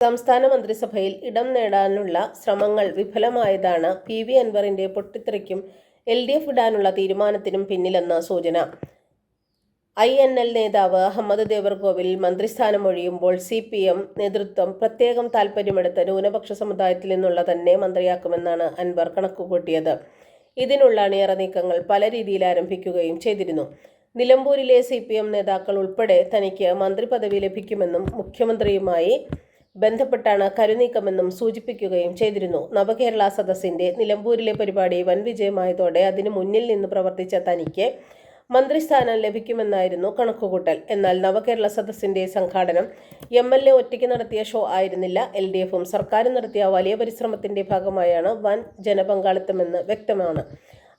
സംസ്ഥാന മന്ത്രിസഭയിൽ ഇടം നേടാനുള്ള ശ്രമങ്ങൾ വിഫലമായതാണ് പി വി അൻവറിന്റെ പൊട്ടിത്തെറിക്കും എൽ ഡി എഫ് വിടാനുള്ള തീരുമാനത്തിനും പിന്നിലെന്ന സൂചന. ഐ എൻ എൽ നേതാവ് അഹമ്മദ് ദേവർകോവിൽ മന്ത്രിസ്ഥാനം ഒഴിയുമ്പോൾ സി പി എം നേതൃത്വം പ്രത്യേകം താൽപ്പര്യമെടുത്ത് ന്യൂനപക്ഷ സമുദായത്തിൽ നിന്നുള്ള തന്നെ മന്ത്രിയാക്കുമെന്നാണ് അൻവർ കണക്കുകൂട്ടിയത്. ഇതിനുള്ള അണിയറ നീക്കങ്ങൾ പല രീതിയിൽ ആരംഭിക്കുകയും ചെയ്തിരുന്നു. നിലമ്പൂരിലെ സി പി എം നേതാക്കൾ ഉൾപ്പെടെ തനിക്ക് മന്ത്രിപദവി ലഭിക്കുമെന്നും മുഖ്യമന്ത്രിയുമായി ബന്ധപ്പെട്ടാണ് കരുനീക്കമെന്നും സൂചിപ്പിക്കുകയും ചെയ്തിരുന്നു. നവകേരള സദസ്സിന്റെ നിലമ്പൂരിലെ പരിപാടി വൻ വിജയമായതോടെ അതിനു മുന്നിൽ നിന്ന് പ്രവർത്തിച്ച തനിക്ക് മന്ത്രിസ്ഥാനം ലഭിക്കുമെന്നായിരുന്നു കണക്കുകൂട്ടൽ. എന്നാൽ നവകേരള സദസ്സിന്റെ സംഘാടനം എം എൽ എ ഒറ്റയ്ക്ക് നടത്തിയ ഷോ ആയിരുന്നില്ല. എൽ ഡി എഫും സർക്കാരും നടത്തിയ വലിയ പരിശ്രമത്തിന്റെ ഭാഗമായാണ് വൻ ജനപങ്കാളിത്തമെന്ന് വ്യക്തമാണ്.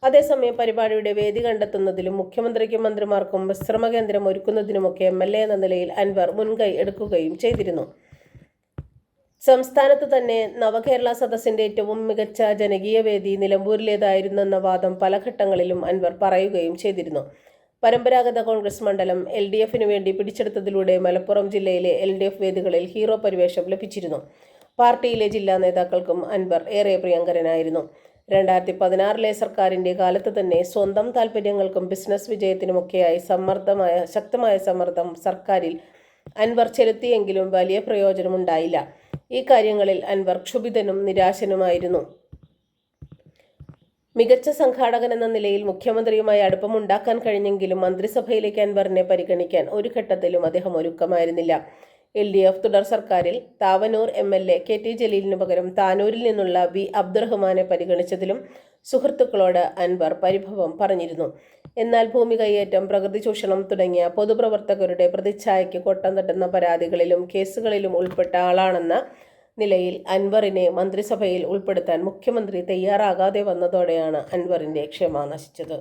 അതേസമയം പരിപാടിയുടെ വേദി കണ്ടെത്തുന്നതിലും മുഖ്യമന്ത്രിക്കും മന്ത്രിമാർക്കും വിശ്രമ കേന്ദ്രം ഒരുക്കുന്നതിനുമൊക്കെ എം എൽ എ എന്ന നിലയിൽ അൻവർ മുൻകൈ എടുക്കുകയും ചെയ്തിരുന്നു. സംസ്ഥാനത്ത് തന്നെ നവകേരള സദസ്സിന്റെ ഏറ്റവും മികച്ച ജനകീയ വേദി നിലമ്പൂരിലേതായിരുന്നെന്ന വാദം പല ഘട്ടങ്ങളിലും അൻവർ പറയുകയും ചെയ്തിരുന്നു. പരമ്പരാഗത കോൺഗ്രസ് മണ്ഡലം എൽ ഡി എഫിനു വേണ്ടി പിടിച്ചെടുത്തതിലൂടെ മലപ്പുറം ജില്ലയിലെ എൽ ഡി എഫ് വേദികളിൽ ഹീറോ പരിവേഷം ലഭിച്ചിരുന്നു. പാർട്ടിയിലെ ജില്ലാ നേതാക്കൾക്കും അൻവർ ഏറെ പ്രിയങ്കരനായിരുന്നു. രണ്ടായിരത്തി പതിനാറിലെ സർക്കാരിന്റെ കാലത്ത് തന്നെ സ്വന്തം താൽപ്പര്യങ്ങൾക്കും ബിസിനസ് വിജയത്തിനുമൊക്കെയായി സമ്മർദ്ദമായ ശക്തമായ സമ്മർദ്ദം സർക്കാരിൽ അൻവർ ചെലുത്തിയെങ്കിലും വലിയ പ്രയോജനമുണ്ടായില്ല. ഈ കാര്യങ്ങളിൽ അൻവർ ക്ഷുഭിതനും നിരാശനുമായിരുന്നു. മികച്ച സംഘാടകൻ എന്ന നിലയിൽ മുഖ്യമന്ത്രിയുമായി അടുപ്പമുണ്ടാക്കാൻ കഴിഞ്ഞെങ്കിലും മന്ത്രിസഭയിലേക്ക് അൻവറിനെ പരിഗണിക്കാൻ ഒരു ഘട്ടത്തിലും അദ്ദേഹം ഒരുക്കമായിരുന്നില്ല. എൽ ഡി എഫ് തുടർ സർക്കാരിൽ Thavanur M L A K T ജലീലിനു പകരം താനൂരിൽ നിന്നുള്ള വി അബ്ദുറഹ്മാനെ പരിഗണിച്ചതിലും സുഹൃത്തുക്കളോട് അൻവർ പരിഭവം പറഞ്ഞിരുന്നു. എന്നാൽ ഭൂമി കൈയേറ്റം പ്രകൃതി ചൂഷണം തുടങ്ങിയ പൊതുപ്രവർത്തകരുടെ പ്രതിച്ഛായയ്ക്ക് കൊട്ടം തട്ടുന്ന പരാതികളിലും കേസുകളിലും ഉൾപ്പെട്ട ആളാണെന്ന നിലയിൽ അൻവറിനെ മന്ത്രിസഭയിൽ ഉൾപ്പെടുത്താൻ മുഖ്യമന്ത്രി തയ്യാറാകാതെ വന്നതോടെയാണ് അൻവറിന്റെ ക്ഷമ നശിച്ചത്.